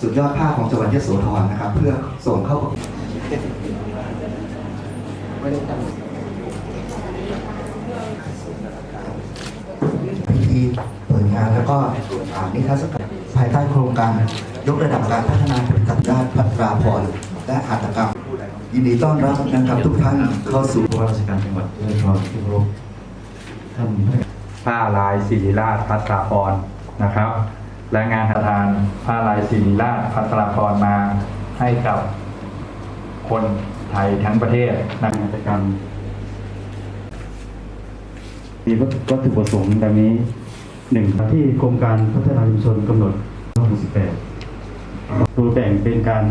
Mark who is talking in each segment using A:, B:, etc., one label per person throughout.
A: สุดยอดภาพของจังหวัดยโสธรนะครับ เพื่อส่งเข้าประกวดพิธีเปิดงานแล้วก็อ่านิทรรศการภายใต้โครงการยกระดับการพัฒนาผลิตภัณฑ์ด้านพัตราพรและหัตถกรรม ยินดีต้อนรับนะครับทุกท่านเข้าสู่
B: ผู้ว่าราชการจังหวัดยะโสธรที่เคารพท่าน
C: ผ้าลายศิริราชพัตราพรนะครับ และงานประทานผ้าลายศิริราชพัตราพรมาให้กับคนไทยทั้งประเทศใน
B: กิจกรรมมีวัตถุประสงค์ดังนี้หนึ่งที่โครงการพัฒนาชุมชนกำหนดรอบ68โดยแบ่งเป็นการ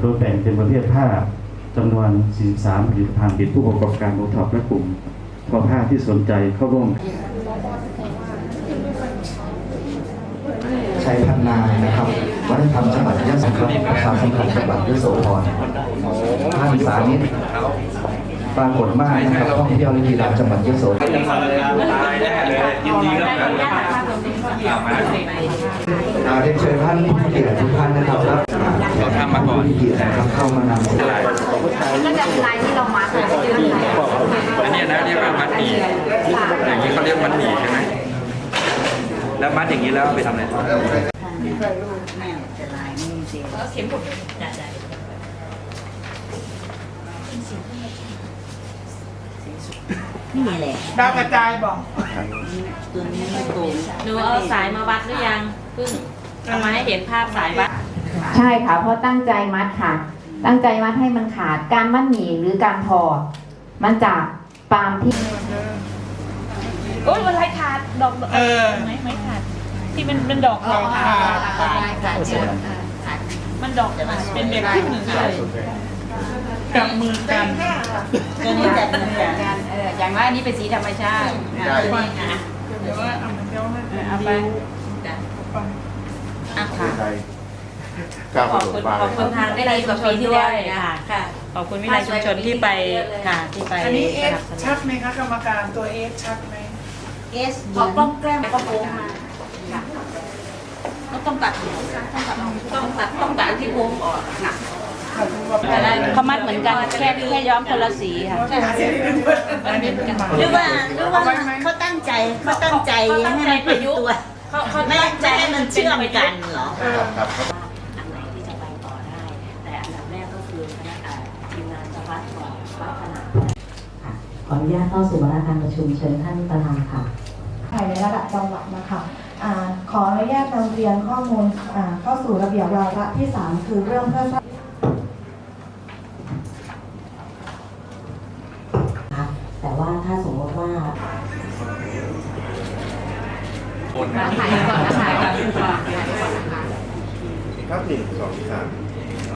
B: โดยแบ่งเป็นประเภทผ้าจำนวน 43ผลิตภัณฑ์ปิดผู้ประกอบการโอท็อปและกลุ่มทอผ้าที่สนใจเข้าร่วม
A: ชัยพัฒนายนะครับวัฒนธรรมจังหวัดยะโสธรประชาสัมพันธ์จังหวัดยะโสธรท่านสาธิตปรากฏมากนะครับท่องเที่ยวและกีฬาจังหวัดยะโสธรอ่าเรียนเชิญท่านผู้เกียรติทุกท่านนะครับรับท่านผู้เกียรตินะครับเข้ามานำเสนอ
D: ก็จะเป็นลายที่เรามาร์คเลยที่เราถ่าย
C: อันนี้นะเรียกว่ามัดหมี่อย่างนี้เขาเรียกมัดหมี่ใช่ไหม แล้วมัดอย่างนี้แล้วไปทำอะไรต่อ
D: นี่แหละ
E: ดาวกระจายบอก
D: ตัวนี้ไม่ตรง
F: หนูเอาสายมาวัดหรือยังเพิ่งเอามาให้เห็นภาพสายวัด
G: ใช่ค่ะ เพราะตั้งใจมัดค่ะ ตั้งใจมัดให้มันขาดการมัดหมี่หรือการทอมันจะปาล์มที่
F: โอ้ยมันไรขาดดอกดอก
E: เออ
F: ไม้ไม้ขาดที่มันเป็นดอก
E: ดอกขาด
D: ขาดเชือกขาด
F: มันดอกขาดเป็นแบบครึ่งหนึ่งเลย
E: จับมือกัน
D: ตัวนี้จะเหมือนกันเอออย่างว่าอันนี้เป็นสีธรรมชาติตัวนี้นะ
E: เดี๋ยวว่าเอาเดี๋ยวให้
D: เอาไปจ้ะอะค่ะ
F: ขอบคุณขอบคุณทางวิไลชุมชนด้วยค่ะ
D: ค่ะ
F: ขอบคุณวิไลชุมชนที่ไปค่ะที่ไป
E: อันนี้เอ
F: ส
E: ส
F: นับสนุ
E: ชั
F: น
E: ดไหมคะกรรมการตัวเอสชัดไหม
D: เอสเอากล้องแกล้มก็โค้งมาค่ะก็ต้องตัดต้องตัดต้องตัดที่โค้งออกค่ะ
F: เขามัดเหมือนกันแค่แค่ย้อมคนละสีค่ะ
D: หรือว่าหรือว่าเขาตั้งใจเขาตั้งใจให้มันเป็นตัว
F: เขาเขา
D: ไม่ไม่ให้มันเชื่อมกันเหรอ
H: อันไหนที่จะไปต่อได้ แต่อันดับแรกก็คือคณะอ่าทีมงานจะวัดก่อนวัดขนาดค่ะ ขออนุญาตเข้าสู่วาระการประชุมเชิญท่านประธานค่ะ
I: ภายในระดับจังหวัดนะคะอขออนุญาตนำเรียนข้อมูลเข้าสู่ระเบียบวาระที่ 3 คือเรื่องเพื่อสราง
H: แต่ว่าถ้าสมมติว่า คนนะ
F: ถ่ายก่อน
H: ถ่ายก่อ
J: ครับห
F: นึ่งสองสาม